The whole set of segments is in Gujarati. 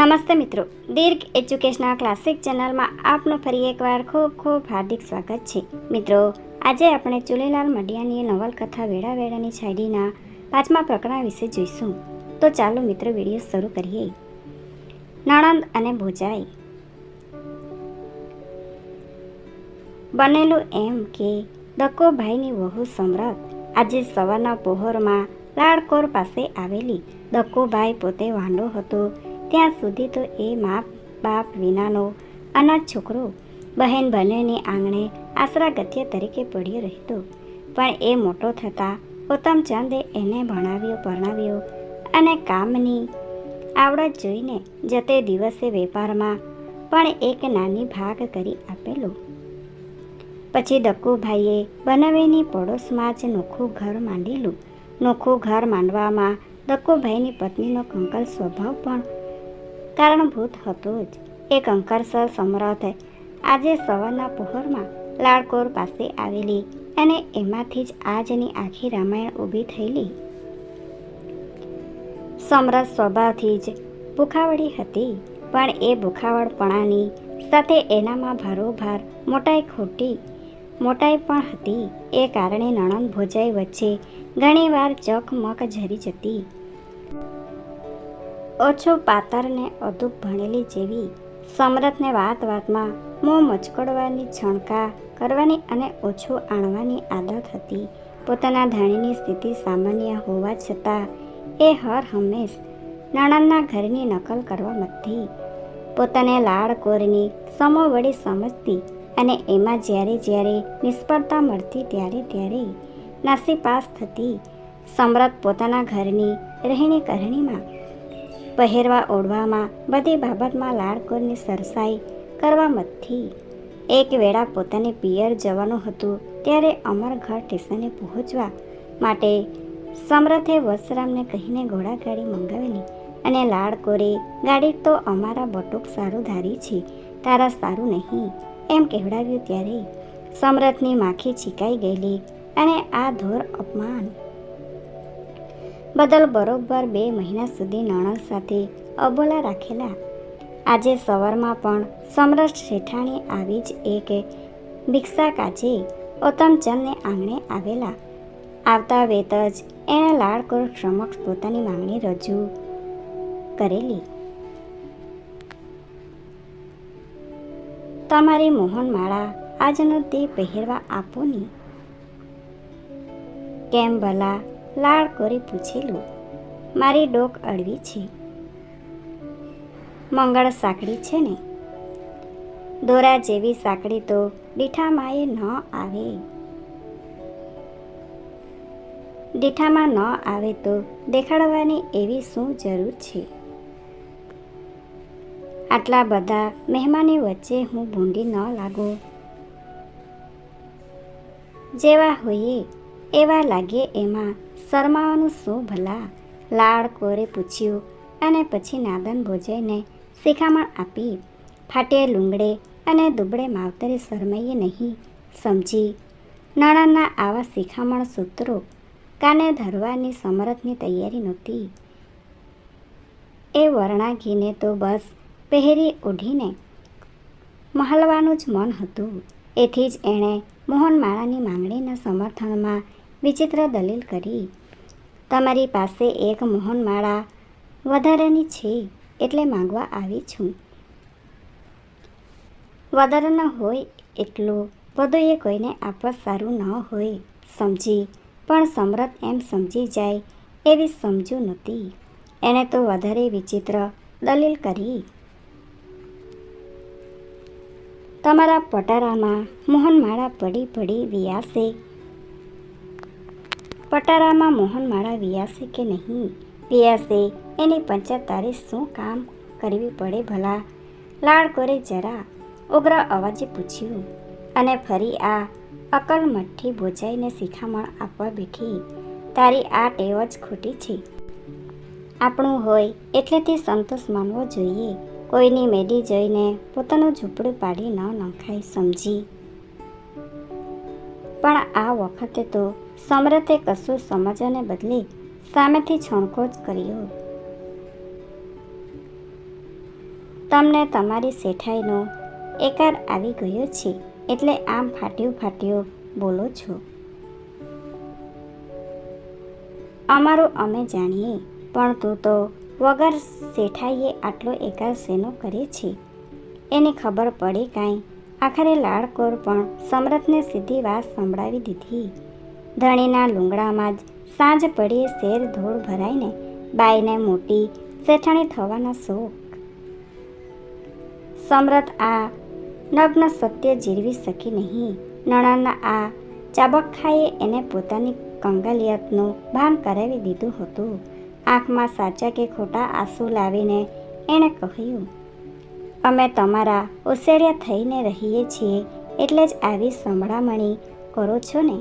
નમસ્તે મિત્રો. દીર્ઘ એજ્યુકેશનલ ક્લાસિક ચેનલમાં આપનું ફરી એકવાર ખૂબ ખૂબ હાર્દિક સ્વાગત છે. મિત્રો, આજે આપણે ચુલેલાલ મડિયાની નવલકથા વેળા વેળાની છાયડીના પાંચમા પ્રકરણ વિશે જોઈશું. તો ચાલો મિત્રો વીડિયો શરૂ કરીએ. નણંદ અને ભોજાઈ. બનેલું એમ કે દક્કોભાઈની વહુ સમ્રત આજે સવારના પહોરમાં લાડકોર પાસે આવેલી. દક્કોભાઈ પોતે વાંડો હતો. ત્યાં સુધી તો એ મા, બાપ વિનાનો અનાથ છોકરો, બહેન બંનેની આંગણે આશરાગત્ય તરીકે પડ્યો રહેતો. પણ એ મોટો થતાં ઉત્તમચંદે એને ભણાવ્યો, પરણાવ્યો અને કામની આવડત જોઈને જતે દિવસે વેપારમાં પણ એક નાની ભાગ કરી આપેલો. પછી દક્કુભાઈએ બનાવેની પડોશમાં જ નોખું ઘર માંડેલું. નોખું ઘર માંડવામાં દક્કુભાઈની પત્નીનો કંકલ સ્વભાવ પણ કારણભૂત હતું જ. એ કંકરસર સમરથ આજે સવારના પહોરમાં લાડકોર પાસે આવેલી અને એમાંથી જ આજની આખી રામાયણ ઊભી થયેલી. સમરથ સ્વભાવથી જ ભૂખાવળી હતી, પણ એ ભૂખાવળપણાની સાથે એનામાં ભારોભાર મોટાઈ ખોટી મોટાઈ પણ હતી. એ કારણે નણંદ ભોજાઈ વચ્ચે ઘણીવાર ચકમક ઝરી જતી. ઓછું પાતરને અધૂપ ભણેલી જેવી સમરથને વાત વાતમાં મોં મચકોડવાની છણકા કરવાની અને ઓછું આણવાની આદત હતી. પોતાના ધાણીની સ્થિતિ સામાન્ય હોવા છતાં એ હર હંમેશ નણંદના ઘરની નકલ કરવા મથતી પોતાને લાડ કોરની સમો વળી સમજતી અને એમાં જ્યારે જ્યારે નિષ્ફળતા મળતી ત્યારે ત્યારે નાસીપાસ થતી. સમરથ પોતાના ઘરની રહેણી કરણીમાં પહેરવા ઓઢવામાં બધી બાબતમાં લાડકોરની સરસાઈ કરવા મતથી એક વેળા પોતાને પિયર જવાનું હતું ત્યારે અમરઘર સ્ટેશને પહોંચવા માટે સમરથે વસરામને કહીને ઘોડાગાડી મંગાવેલી અને લાડકોરે, ગાડી તો અમારા બટુક સારું ધારી છે, તારા સારું નહીં, એમ કહેવડાવ્યું ત્યારે. સમરથની માખી છીકાઈ ગયેલી અને આ ધોર અપમાન બદલ બરોબર બે મહિના સુધી નણંદ સાથે અબોલા રાખેલા. આજે સવારમાં પણ સમરસ શેઠાણી આવી જ એક ભિક્ષા કાચી ઉત્તમચંદને આંગણે આવેલા. આવતા વેત જ એણે લાડકોર સમક્ષ પોતાની માંગણી રજૂ કરેલી. તમારી મોહનમાળા આજનો તે પહેરવા આપો ની કેમ ભલા લાડ કરી પૂછેલું, મારી ડોક અળવી છે. મંગળ સાંકડી છે ને? દોરા જેવી સાંકડી તો દીઠામાએ ન આવે. દીઠામાં ન આવે તો દેખાડવાની એવી શું જરૂર છે? આટલા બધા મહેમાની વચ્ચે હું ભૂંડી ન લાગો. જેવા હોઈએ, એવા લાગે એમાં શરમાવાનું શું ભલા? લાડ કોરે પૂછ્યું અને પછી નાદન ભોજાઈને શિખામણ આપી. ફાટે લુંગડે અને દુબળે માવતરે શરમાઈએ નહીં. સમજી. નાણાંના આવા શિખામણ સૂત્રો કાને ધરવાની સમરથની તૈયારી નહોતી. એ વર્ણાગીને તો બસ પહેરી ઓઢીને મહલવાનું જ મન હતું. એથી જ એણે મોહનમાળાની માંગણીના સમર્થનમાં વિચિત્ર દલીલ કરી. તમારી પાસે એક મોહનમાળા વધારાની છે એટલે માંગવા આવી છું. વધારે ન હોય એટલું બધું એ કોઈને આપવા સારું ન હોય, સમજી. પણ સમરથ એમ સમજી જાય એવી સમજુ નહોતી એણે તો વધારે વિચિત્ર દલીલ કરી. તમારા પટારામાં મોહનમાળા પડી પડી વિયાશે પટારામાં મોહનમાળા વિયાશે કે નહીં? વ્યાસે, એની પંચાયત તારે શું કામ કરવી પડે ભલા? લાડ કરે જરા. ઉગ્ર અવાજે પૂછ્યું, અને ફરી આ અકલ મઠ્ઠી ભોજાઈને શિખામણ આપવા બેઠી? તારી આ ટેવ જ ખોટી છે. આપણું હોય એટલેથી સંતોષ માનવો જોઈએ. કોઈની મેડી જઈને પોતાનું ઝૂંપડું પાડી ન નખાય સમજી. પણ આ વખતે તો સમરથે કશું સમજવાને બદલે સામેથી છણકો જ કર્યો. તમને તમારી શેઠાઈનો એકાર આવી ગયો છે એટલે આમ ફાટ્યું ફાટ્યું બોલો છો. અમારું અમે જાણીએ, પણ તું તો વગર શેઠાઈએ આટલો એકાર શેનો કરે છે? એની ખબર પડી કાંઈ. આખરે લાડકોર પણ સમરથને સીધી વાત સંભળાવી દીધી. ધણીના લુંગડામાં જ સાંજ પડીએ શેર ધૂળ ભરાઈને બાઈને મોટી શેઠાણી થવાના શોખ સમરથ આ નગ્ન સત્ય જીરવી શકી નહીં. નણંદના આ ચાબખાએ એને પોતાની કંગાલિયતનું ભાન કરાવી દીધું હતું. આંખમાં સાચા કે ખોટા આંસુ લાવીને એણે કહ્યું, અમે તમારા ઉસેડિયા થઈને રહીએ છીએ એટલે જ આવી સંભળામણી કરો છો ને?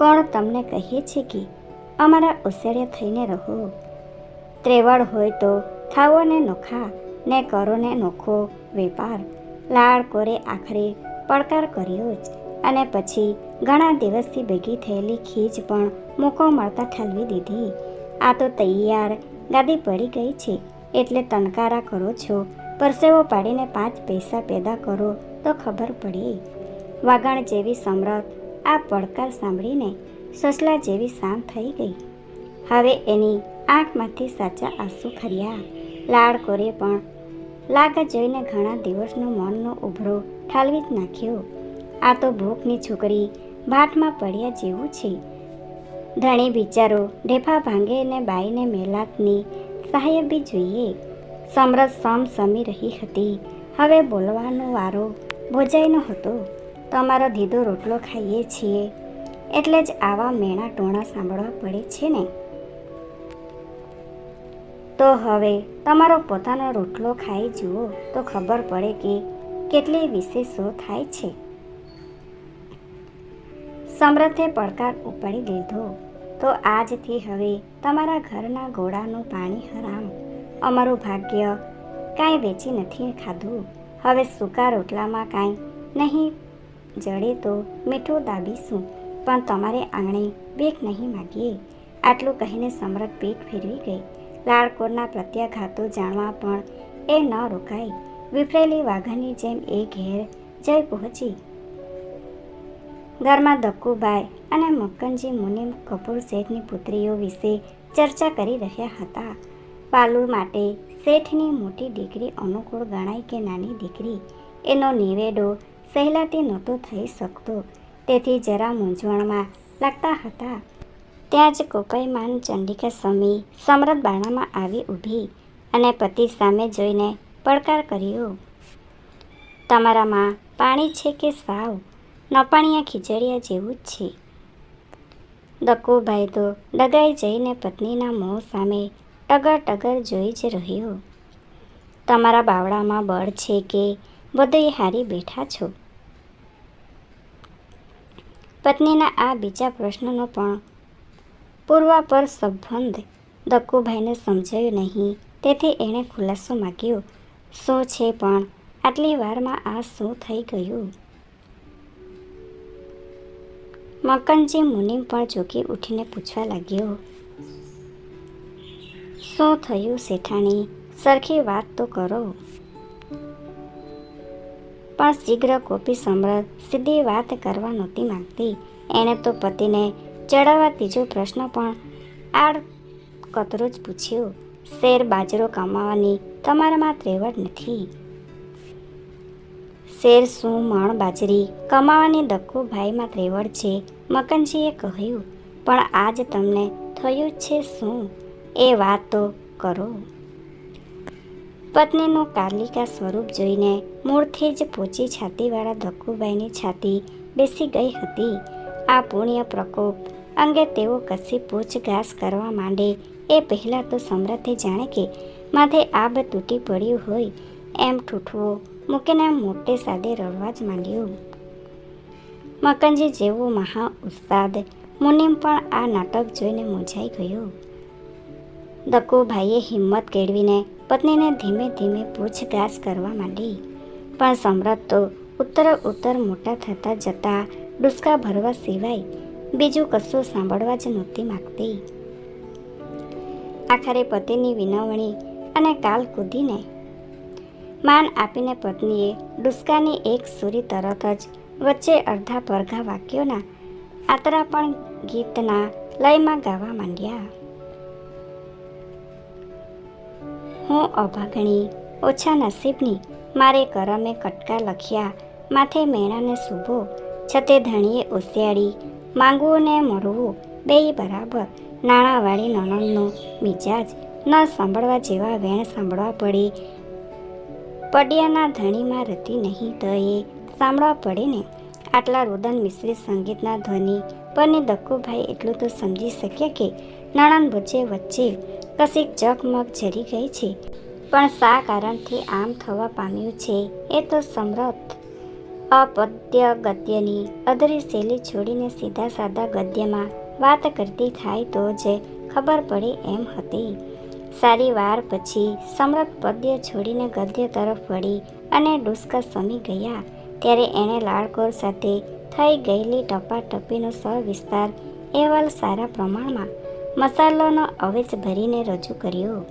કોણ તમને કહે છે કે અમારા ઉસેડિયા થઈને રહો. ત્રેવડ હોય તો થાવો ને નોખા, ને કરો ને નોખો વેપાર. લાળ કોરે આખરે પડકાર કર્યો જ, અને પછી ઘણા દિવસથી ભેગી થયેલી ખીજ પણ મૂકો મળતા ઠલવી દીધી. આ તો તૈયાર ગાદી પડી ગઈ છે, એટલે તનકારા કરો છો, પરસેવો પાડીને પાંચ પૈસા પેદા કરો તો ખબર પડી. વાગણ જેવી સમરથ આ પડકાર સાંભળીને સસલા જેવી શાંત થઈ ગઈ. હવે એની આંખમાંથી સાચા આંસુ ખર્યા. લાડકોરે પણ. લાગા જોઈને ઘણા દિવસનો મનનો ઉભરો ઠાલવી જ નાખ્યો. આ તો ભૂખની છોકરી ભાટમાં પડ્યા જેવું છે. ધણી બિચારો ઢેફા ભાંગે ને બાઈને મેલાતની સહાય બી જોઈએ. સમરસ સમ સમી રહી હતી. હવે બોલવાનો વારો ભોજાઈનો હતો. તમારો દીધો રોટલો ખાઈએ છીએ. એટલે જ આવા મેણા ટોણા સાંભળવા પડે છે ને? તો હવે, તમારો પોતાનો રોટલો ખાઈ જુઓ. તો ખબર પડે કે કેટલી વિશેષો થાય છે. સમરથે પડકાર ઉપાડી લીધો તો આજથી હવે તમારા ઘરના ઘોડાનું પાણી હરામ. અમારું ભાગ્ય કાંઈ વેચી નથી ખાધું. હવે સૂકા રોટલામાં કાંઈ નહીં જડે તો મીઠું દાબીશું, પણ તમારે આંગણે બેક નહીં માગીએ. આટલું કહીને સમરથ પીઠ ફેરવી ગઈ. લાળકોરના પ્રત્યાઘાતો જાણવા પણ એ ન રોકાઈ. વિફરેલી વાઘણની જેમ એ ઘેર જઈ પહોંચી. ઘરમાં દક્કુબાઈ અને મક્કનજી મુનિમ કપૂર શેઠની પુત્રીઓ વિશે ચર્ચા કરી રહ્યા હતા. પાલુ માટે શેઠની મોટી દીકરી અનુકૂળ ગણાય કે નાની દીકરી, એનો નિવેડો સહેલાથી નહોતો થઈ શકતો. તેથી જરા મૂંઝવણમાં લાગતા હતા. ત્યાં જ કોપાઈમાન ચંડિકા સમી સમરથ બાણામાં આવી ઊભી અને પતિ સામે જોઈને પડકાર કર્યો. તમારામાં પાણી છે કે સાવ? નપાણીયા ખીચડિયા જેવું જ છે. દક્કુભાઈ તો ડગાઈ જઈને પત્નીના મોં સામે ટગર ટગર જોઈ જ રહ્યો. તમારા બાવડામાં બળ છે કે બધે હારી બેઠા છો. પત્નીના આ બીજા પ્રશ્નનો પણ પૂર્વાપર સંબંધ દક્કુભાઈને સમજાયો નહીં. તેથી એણે ખુલાસો માગ્યો. શું છે પણ? આટલી વારમાં આ શું થઈ ગયું? મકનજી મુનિમ પણ ચોકી ઉઠીને પૂછવા લાગ્યો. શું થયું શેઠાણી? સરખી વાત તો કરો. પણ શીઘ્ર કોપી સમૃદ્ધ સીધી વાત કરવા નહોતી માંગતી. એણે તો પતિને ચડાવવા ત્રીજો પ્રશ્ન પણ આડ કતરો જ પૂછ્યો. શેર બાજરો કમાવાની તમારામાં ત્રેવડ નથી. શેર શું મણ બાજરી કમાવાની દક્કુભાઈમાં ત્રેવડ છે? મકનજીએ કહ્યું, પણ આજ તમને થયું છે શું? એ વાત તો કરો. પત્નીનું કાલિકા સ્વરૂપ જોઈને મૂળથી જ પોચી છાતીવાળા ધક્કુભાઈની છાતી બેસી ગઈ હતી. આ પુણ્ય પ્રકોપ અંગે તેઓ કશી પૂછગાછ કરવા માંડે એ પહેલાં તો સમરથે જાણે કે માથે આબ તૂટી પડ્યું હોય એમ ઠૂઠવો મૂકીને મોટે સાદે રડવા જ માંડ્યું. મકનજી જેવો મહા ઉસ્તાદ મુનિમ પણ આ નાટક જોઈને મૂંઝાઈ ગયો. દક્કુભાઈએ હિંમત કેળવીને પત્નીને ધીમે ધીમે પૂછગાછ કરવા માંડી. પણ સમ્રાટ તો ઉત્તર ઉત્તર મોટા થતા જતા ડુસકા ભરવા સિવાય બીજું કશું સાંભળવા જ નહોતી માગતી. આખરે પતિની વિનવણી અને કાલ કૂદીને માન આપીને પત્નીએ ડુસ્કાની એક સુરી તરત જ વચ્ચે અડધા પરઘા વાક્યોના આતરા પણ ગીતના લયમાં ગાવા માંડ્યા. હું અભાગણી ઓછા નસીબની, મારે કરમે કટકા લખ્યા, માથે મેણાને શુભો છતે ધણીએ ઓસિયાળી માંગવું ને મળવું, બેય બરાબર, નાણાંવાળી નણંદનો મિજાજ, ન સાંભળવા જેવા વેણ સાંભળવા પડે. પડિયાના ધણીમાં રતી નહીં એ સાંભળવા પડે ને? આટલા રુદન મિશ્રિત સંગીતના ધ્વનિ, પરની દક્કુભાઈ એટલું તો સમજી શક્યા કે નણંદ ભુજે વચ્ચે કશીક ચકમક જરી ગઈ છે. પણ શા કારણથી આમ થવા પામ્યું છે એ તો સમરથ અપદ્ય ગદ્યની અધરી શૈલી છોડીને સીધા સાદા ગદ્યમાં વાત કરતી થાય તો જ ખબર પડે એમ હતી. સારી વાર પછી સમરથ પદ્ય છોડીને ગદ્ય તરફ વળી અને ડુસ્કા સમી ગયા. ત્યારે એણે લાળકોર સાથે થઈ ગયેલી ટપાટપીનો સવિસ્તાર અહેવાલ સારા પ્રમાણમાં મસાલોનો અવેજ ભરીને રજૂ કર્યો.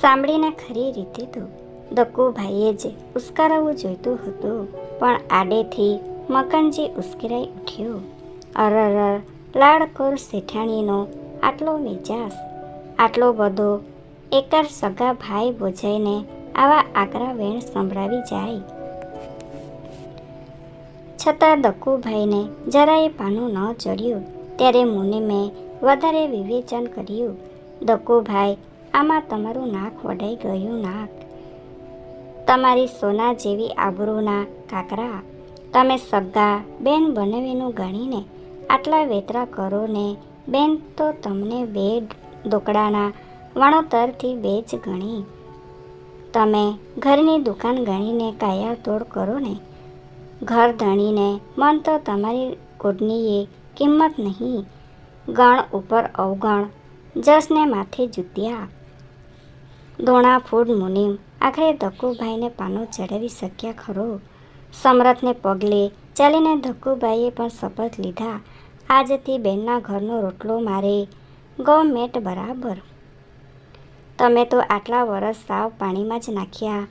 સાંભળીને ખરી રીતે તો દક્કુભાઈએ જ ઉશ્કારવું જોઈતું હતું, પણ આડેથી મકનજી ઉશ્કેરાઈ ઉઠ્યો. અરર લાડકોર શેઠાણીનો આટલો મિજાસ આટલો બધો એકર સગા ભાઈ બોજાઈને આવા આકરા વેણ સંભળાવી જાય. છતાં દક્કુભાઈને જરાય પાનું ન ચડ્યું. ત્યારે મુનિમે વધારે વિવેચન કર્યું. દક્કુભાઈ, આમાં તમારું નાક વડાઈ ગયું નાક. તમારી સોના જેવી આબરૂના કાકરા. તમે સગા, બેન બનાવીનું ગણીને આટલા વેતરા કરો ને, બેન તો તમને બે દોકડાના વણોતરથી બે જ ગણી. તમે ઘરની દુકાન ગણીને કાયા તોડ કરો ને ઘર ધણીને મન તો તમારી કોડનીએ કિંમત નહીં. ગણ ઉપર અવગણ, જસને માથે જુત્યા. દોણા, ફૂડ, મુનિમ, આખરે ધક્કુભાઈને પાનો ચડાવી શક્યા ખરો. સમરથને પગલે ચાલીને ધક્કુભાઈએ પણ શપથ લીધા. આજથી બેનના ઘરનો રોટલો મારે ગવર્મેન્ટ બરાબર. તમે તો આટલા વરસ સાવ પાણીમાં જ નાખ્યા,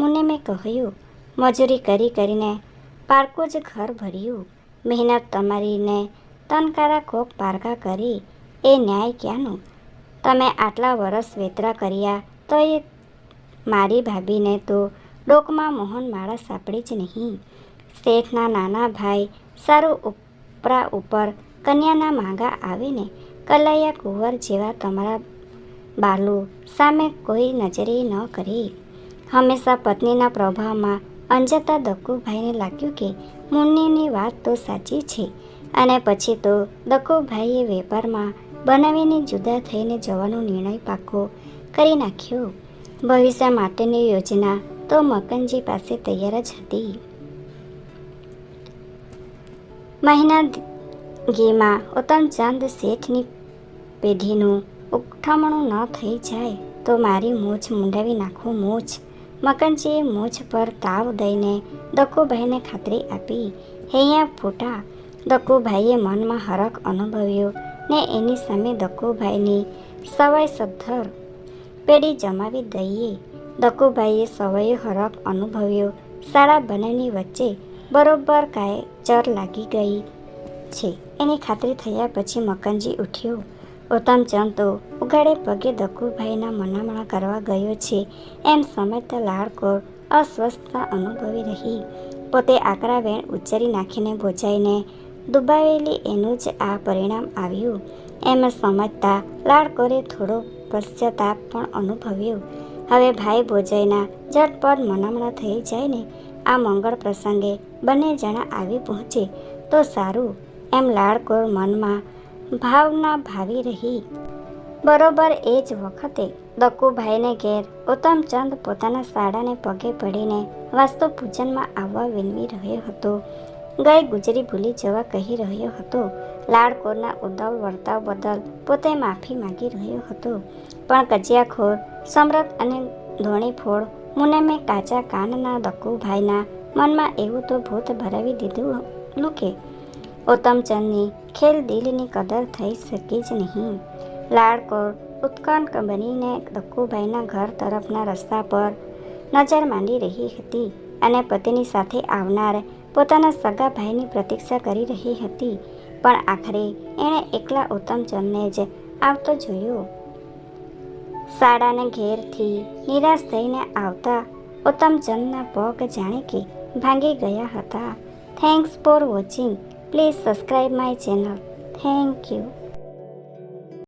મુનિમે કહ્યું. મજૂરી કરી કરીને પારકું જ ઘર ભર્યું. મહેનત તમારીને તનકારા કોક પારકા કરી, એ ન્યાય ક્યાંનું? તમે આટલા વરસ વેતરા કર્યા તો એ મારી ભાભીને તો ડોકમાં મોહન માળા સાંપડી જ નહીં. શેઠના નાના ભાઈ સારું ઉપરા ઉપર કન્યાના માંગા આવીને કલાયા કુંવર જેવા તમારા બાલુ સામે કોઈ નજરે ન કરી. હંમેશા પત્નીના પ્રભાવમાં અંજતા દક્કુભાઈને લાગ્યું કે મુન્નીની વાત તો સાચી છે. અને પછી તો દક્કુભાઈએ વેપારમાં બનાવીને જુદા થઈને જવાનો નિર્ણય પાકો કરી નાખ્યો. ભવિષ્ય માટેની યોજના તો મકનજી પાસે તૈયાર જ હતી. મહિના ગીમાં ઉત્તમચંદ શેઠની પેઢીનું ઉઠામણું ન થઈ જાય તો મારી મૂછ મુંડાવી નાખું મૂછ મકનજીએ મૂછ પર તાવ દઈને દક્કુભાઈને ખાતરી આપી. હૈયા ફૂટા, દક્કુભાઈએ મનમાં હરખ અનુભવ્યો ને એની સામે દક્કુભાઈની સવાઈ સદ્ધર પેઢી જમાવી દઈએ. દક્કુભાઈએ સવાઈ હરખ અનુભવ્યો. શાળા બંનેની વચ્ચે બરોબર કાયચર લાગી ગઈ છે. એની ખાતરી થયા પછી મકનજી ઉઠ્યો. ઉત્તમચંદ તો ઉગાડે પગે દકુભાઈના મનામણા કરવા ગયો છે. એમ સમજતા લાડકોર અસ્વસ્થતા અનુભવી રહી. પોતે આકરા વેણ ઉચ્ચારી નાખીને બોજાઈને દુબાવેલી એનું જ આ પરિણામ આવ્યું. એમ સમજતા લાડકોરે થોડો પશ્ચાતાપ પણ અનુભવ્યો. હવે ભાઈ ભોજાઈના ઝટપટ મનામણા થઈ જાય ને, આ મંગળ પ્રસંગે બંને જણા આવી પહોંચે, તો સારું. એમ લાડકોર મનમાં ભાવના ભાવી રહી. બરોબર એ જ વખતે દક્કુભાઈને ઘેર ઉત્તમચંદ પોતાના સાડાને પગે પડીને વાસ્તુ પૂજનમાં આવવા વિનવી રહ્યો હતો. ગઈ ગુજરી ભૂલી જવા કહી રહ્યો હતો લાડકોરના ઉદ્ધવ વર્તાવ બદલ પોતે માફી માગી રહ્યો હતો. પણ કજિયાખોર, સમરથ અને ધોણીફોડ મુનેમે કાચા કાનના દક્કુભાઈના મનમાં એવું તો ભૂત ભરાવી દીધું કે ઉત્તમચંદની ખેલ દિલની કદર થઈ શકી જ નહીં. લાડકોર ઉત્કંઠ બનીને દક્કુભાઈના ઘર તરફના રસ્તા પર નજર માંડી રહી હતી અને પતિની સાથે આવનાર પોતાના સગા ભાઈની પ્રતીક્ષા કરી રહી હતી. પણ આખરે એણે એકલા ઉત્તમચંદને જ આવતો જોયો. શાળાને ઘેરથી નિરાશ થઈને આવતા ઉત્તમચંદના પગ જાણે કે ભાંગી ગયા હતા. Thanks for watching please subscribe my channel thank you